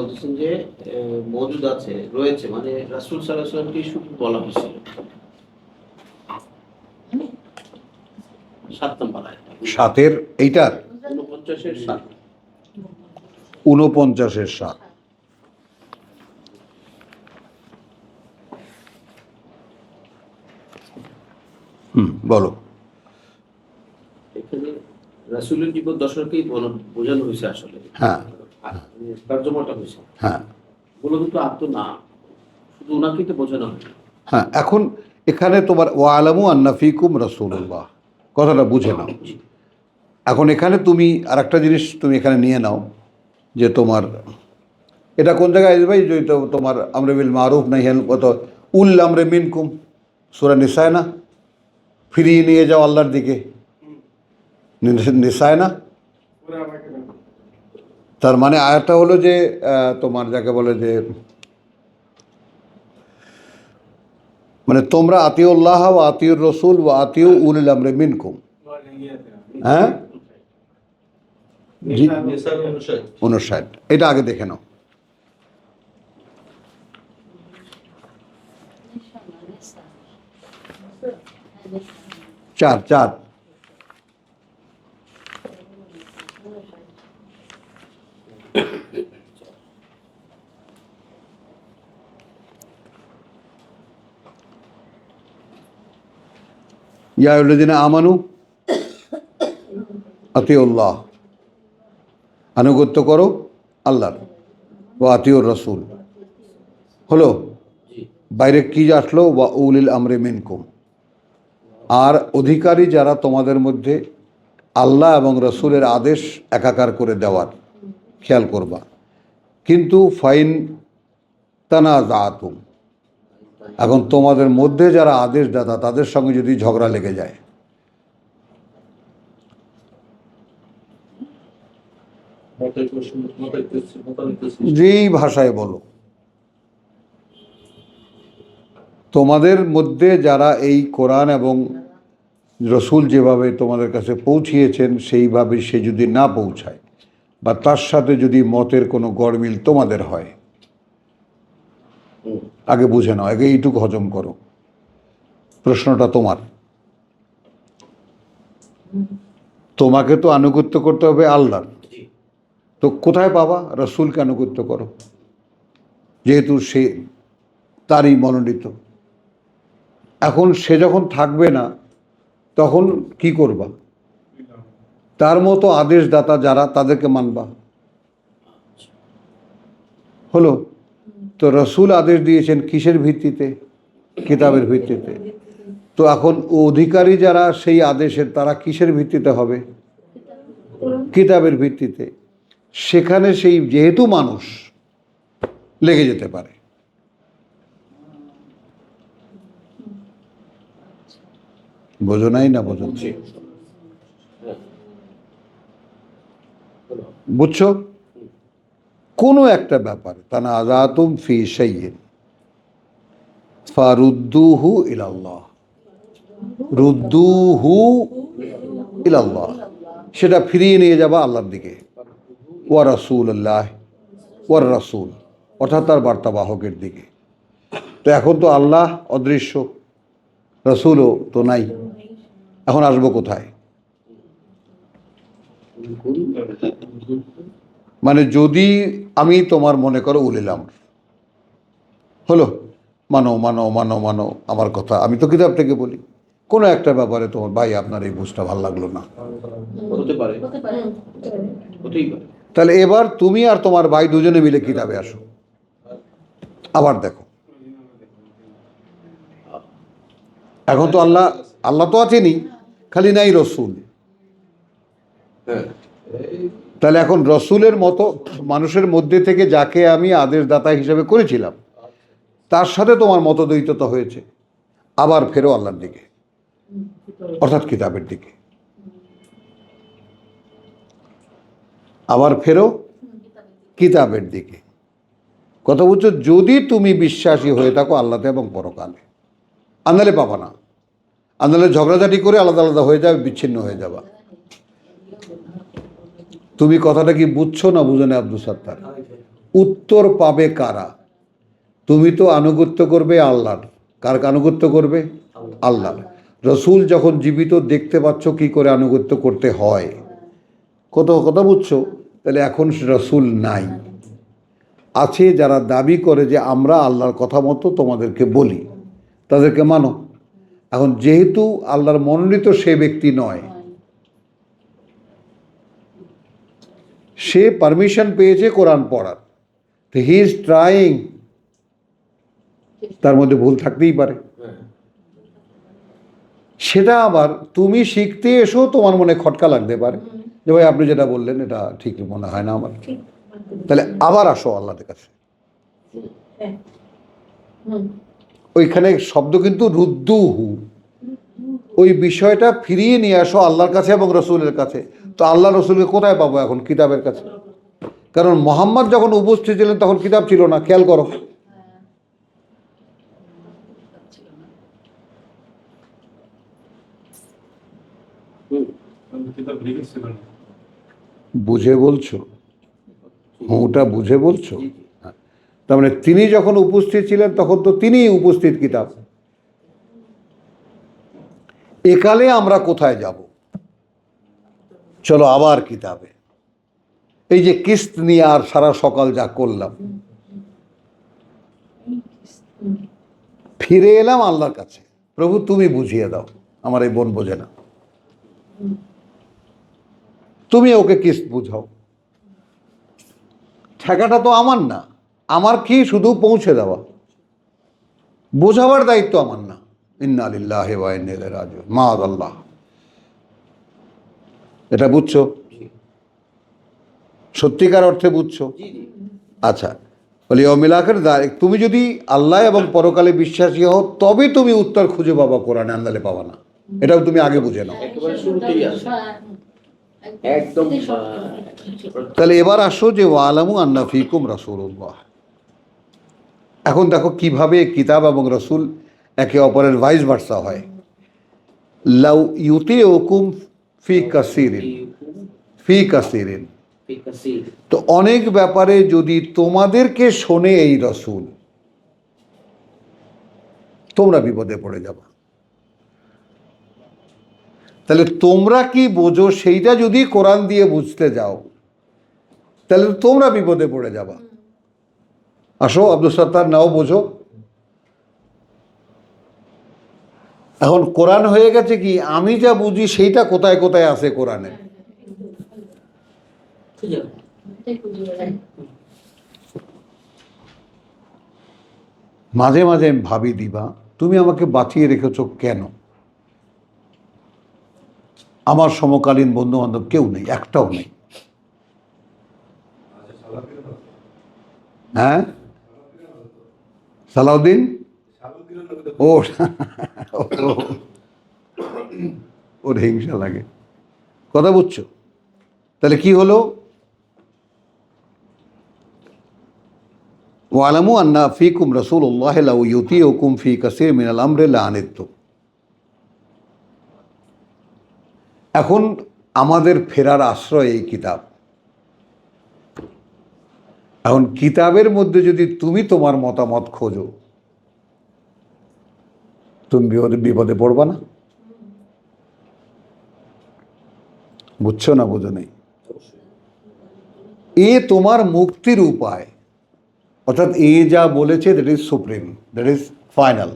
বলতেছেন যে মজুদ আছে রয়েছে মানে রাসুল সাল্লাহামকে শুধু বলা হয়েছিল। সাত নম্বর সাতের এইটার? ঊনপঞ্চাশের সাত। উনপঞ্চাশের সাত। হুম বলো। এখানে রাসুলের জীবন দশরকেই বোঝানো হয়েছে আসলে। হ্যাঁ। আর, হয়েছে। হ্যাঁ। মূলত তো আত্ম না শুধু ওনাকেই তো বোঝানো হয়। এখন এখানে তোমার ওয়ালামু আন্নাফিকুম রসুল্লাহ কথাটা বুঝে নাও। এখন এখানে তুমি আর একটা জিনিস তুমি এখানে নিয়ে নাও যে তোমার এটা কোন জায়গায় আসবে ভাই? যে তো তোমার আমরে বিল মারুফ নাই হেন কত উল আমরে মিনকুম সুরা নিসায় না? ফিরিয়ে নিয়ে যাও আল্লাহর দিকে। নি- নিসায় না? তার মানে আয়াতটা হলো যে তোমার যাকে বলে যে মানে তোমরা আতিউল্লাহ ও আতিউর রসুল ও আতিউ উল আমরে মিনকুম। হ্যাঁ? উনষাট। এটা আগে দেখে নাও। চার চার। ইয়াউল্লাদিনা আমানু আতিউল্লাহ। আনুগত্য করো আল্লাহর ও আতিউর রসুল। হলো? বাইরে কি আসলো? ওয়া উলিল আমরে মিনকুম। আর অধিকারী যারা তোমাদের মধ্যে আল্লাহ এবং রসুলের আদেশ একাকার করে দেওয়ার খেয়াল করবা। কিন্তু ফাইন তানা জাতুম এখন তোমাদের মধ্যে যারা আদেশ আদেশদাতা তাদের সঙ্গে যদি ঝগড়া লেগে যায় যেই ভাষায় বলো তোমাদের মধ্যে যারা এই কোরআন এবং রসুল যেভাবে তোমাদের কাছে পৌঁছিয়েছেন সেইভাবে সে যদি না পৌঁছায় বা তার সাথে যদি মতের কোনো গড়মিল তোমাদের হয়। আগে বুঝে নাও, আগে এইটুকু হজম করো। প্রশ্নটা তোমার। তোমাকে তো আনুগত্য করতে হবে আল্লাহর। তো কোথায় পাবা? রসুলকে আনুগত্য করো। যেহেতু সে তারই মনোনীত। এখন সে যখন থাকবে না, তখন কি করবা? তার মতো আদেশদাতা যারা, তাদেরকে মানবা। হলো? তো রসুল আদেশ দিয়েছেন কিসের ভিত্তিতে? কিতাবের ভিত্তিতে। তো এখন অধিকারী যারা সেই আদেশের তারা কিসের ভিত্তিতে হবে? কিতাবের ভিত্তিতে। সেখানে সেই যেহেতু মানুষ লেগে যেতে পারে। বোঝো নাই না বোঝো। বুঝছ? কোনো একটা ব্যাপারে তা না আজাতুম ফি সাইয়িন ফারুদ্দুহু ইলাল্লাহ, রুদ্দুহু ইলাল্লাহ, সেটা ফিরিয়ে নিয়ে যাবা আল্লাহর দিকে। ওয়া রাসূল আল্লাহ ওয়ার রাসূল, অর্থাৎ তার বার্তাবাহকের দিকে। তো এখন তো আল্লাহ অদৃশ্য, রসুলও তো নাই। এখন আসব কোথায়? মানে যদি আমি তোমার মনে করো উলিলাম হলো? মানো মানো মানো মানো আমার কথা। আমি তো কিতাব থেকে বলি। কোনো একটা ব্যাপারে তোমার ভাই আপনার এই বুঝটা ভালো লাগল না। হতে পারে। হতেই পারে। তাহলে এবার তুমি আর তোমার ভাই দুজনে মিলে কিতাবে আসো। আবার দেখো। এখন তো আল্লাহ আল্লাহ তো আছেনই। খালি নাই রসুল। হ্যাঁ। তাহলে এখন রসুলের মতো মানুষের মধ্যে থেকে যাকে আমি আদেশদাতা হিসেবে করেছিলাম, তার সাথে তোমার মতদ্বৈততা হয়েছে। আবার ফেরো আল্লাহর দিকে, অর্থাৎ কিতাবের দিকে। আবার ফেরো কিতাবের দিকে। কথা বলছো, যদি তুমি বিশ্বাসী হয়ে থাকো আল্লাহতে এবং পরকালে আন্দালে পাবা না। আন্দালে ঝগড়াঝাটি করে আলাদা আলাদা হয়ে যাবে, বিচ্ছিন্ন হয়ে যাবা। তুমি কথাটা কি বুঝছ না বুঝো না আব্দুল সাত্তার? উত্তর পাবে কারা? তুমি তো আনুগত্য করবে আল্লাহর। কার আনুগত্য করবে? আল্লাহর। রসুল যখন জীবিত, দেখতে পাচ্ছ কি করে আনুগত্য করতে হয়। কত কথা বুঝছ? তাহলে এখন রসুল নাই। আছে যারা দাবি করে যে আমরা আল্লাহর কথা মতো তোমাদেরকে বলি। তাদেরকে মানো। এখন যেহেতু আল্লাহর মনোনীত সে ব্যক্তি নয় সে পারমিশন পেয়েছে কোরআন পড়ার। তো হি ইজ ট্রাইং তার মধ্যে ভুল থাকতেই পারে। সেটা আবার তুমি শিখতে এসো তোমার মনে খটকা লাগতে পারে। যে ভাই আপনি যেটা বললেন এটা ঠিক মনে হয় না আমার। তাহলে আবার আসো আল্লাহর কাছে। হ্যাঁ। ওইখানে শব্দ কিন্তু রুদ্দুহু। ওই বিষয়টা ফিরিয়ে নিয়ে আসো আল্লাহর কাছে এবং রসুলের কাছে। তো আল্লাহ রসুলকে কোথায় পাবো এখন কিতাবের কাছে? কারণ মোহাম্মদ যখন উপস্থিত ছিলেন তখন কিতাব ছিল না, খেয়াল করো। বুঝে বলছো? ওটা বুঝে বলছো। তার মানে তিনি যখন উপস্থিত ছিলেন তখন তো তিনিই উপস্থিত কিতাব। একালে আমরা কোথায় যাব? চলো আবার কিতাবে। এই যে কিস্ত নিয়ে আর সারা সকাল যা করলাম। ফিরে এলাম আল্লাহর কাছে। প্রভু, তুমি বুঝিয়ে দাও, আমার এই বোন বোঝে না। তুমি ওকে কিস্ত বুঝাও। ঠেকাটা তো আমার না। আমার কি শুধু পৌঁছে দেওয়া? বোঝাবার দায়িত্ব আমার না। ইন্না আলিল্লাহ রাজ মা আল্লাহ এটা বুঝছ? সত্যিকার অর্থে বুঝছ? আচ্ছা বলি অমিলাকের তুমি যদি আল্লাহ এবং পরকালে বিশ্বাসী হও তবে তুমি উত্তর খুঁজে পাবা কোরআনে আন্দালে পাবা না। এটাও তুমি আগে বুঝে নাও। তাহলে এবার আসো যে ওয়ালামু আন্না ফিকুম রাসূলুল্লাহ। এখন দেখো কীভাবে কিতাব এবং রসুল একে অপরের ভাইস ভার্সা হয়। লাউ ইউতে ওকুম ফি কাসিরিন। ফি কাসিরিন। তো অনেক ব্যাপারে যদি তোমাদেরকে শোনে এই রসুল তোমরা বিপদে পড়ে যাবা। তাহলে তোমরা কি বোঝো সেইটা যদি কোরআন দিয়ে বুঝতে যাও তাহলে তোমরা বিপদে পড়ে যাবা। আসো আব্দুল সত্তার নাও বোঝো। এখন কোরআন হয়ে গেছে কি? আমি যা বুঝি সেইটা কোথায় কোথায় আছে কোরআনে। মাঝে মাঝে ভাবি, দিবা, তুমি আমাকে বাঁচিয়ে রেখেছ কেন? আমার সমকালীন বন্ধু বান্ধব কেউ নেই, একটাও নেই। হ্যাঁ? সালাউদ্দিন? ও, ও- ওর হিংসা লাগে। কথা বুঝছ? তাহলে কি হলো? ওয়ালামু আন্না ইউতিউকুম ফি কাসির মিনাল এখন আমাদের ফেরার আশ্রয় এই কিতাব। এখন কিতাবের মধ্যে যদি তুমি তোমার মতামত খোঁজো তুমি বিপদে বিপদে পড়বা না। বুঝছ না বোঝো নেই? এ তোমার মুক্তির উপায়। অর্থাৎ এ যা বলেছে that is supreme that is final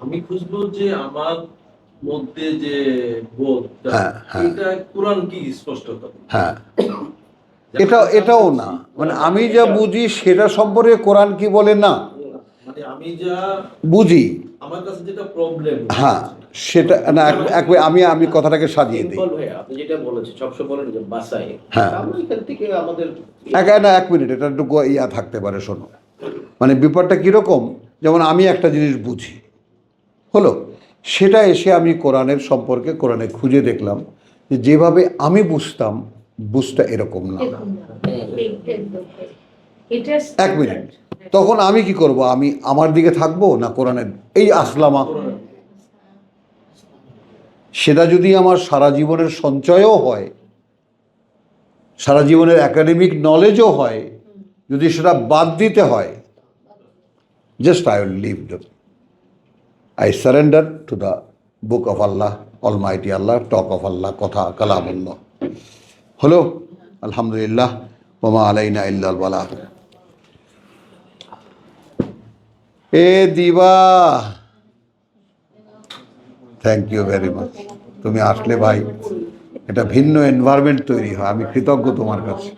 আমি খুঁজবো যে আমার মধ্যে যে বোধ হ্যাঁ, হ্যাঁ। এটা কোরআন কি স্পষ্ট করে? হ্যাঁ। এটা এটাও না। মানে আমি যা বুঝি সেটা সম্পর্কে কোরআন কি বলে? না। মানে আমি যা বুঝি। আমার কাছে যেটা প্রবলেম হ্যাঁ সেটা না এক- এক আমি আমি কথাটাকে সাজিয়ে দিই। আপনি যেটা বলেছেন সবসময় বলেন যে বাসায়। হ্যাঁ। এখান থেকে আমাদের এক না এক মিনিট এটা একটু ইয়া থাকতে পারে শোনো। মানে ব্যাপারটা কীরকম? যেমন আমি একটা জিনিস বুঝি। হলো? সেটা এসে আমি কোরআনের সম্পর্কে কোরআনে খুঁজে দেখলাম যে যেভাবে আমি বুঝতাম বুঝটা এরকম না। এক মিনিট তখন আমি কি করব? আমি আমার দিকে থাকব না কোরআনের? এই আসলামা। সেটা যদি আমার সারা জীবনের সঞ্চয়ও হয় সারা জীবনের একাডেমিক নলেজও হয় যদি সেটা বাদ দিতে হয় just I will leave the I surrender to the book of Allah almighty Allah talk of Allah কথা কালামুল্লাহ হলো আলহামদুলিল্লাহ ওমা আলাইনা ইল্লাল বালা এ দিবা। থ্যাংক ইউ ভেরি মাচ তুমি আসলে ভাই, এটা ভিন্ন এনভায়রনমেন্ট তৈরি হয়। আমি কৃতজ্ঞ তোমার কাছে।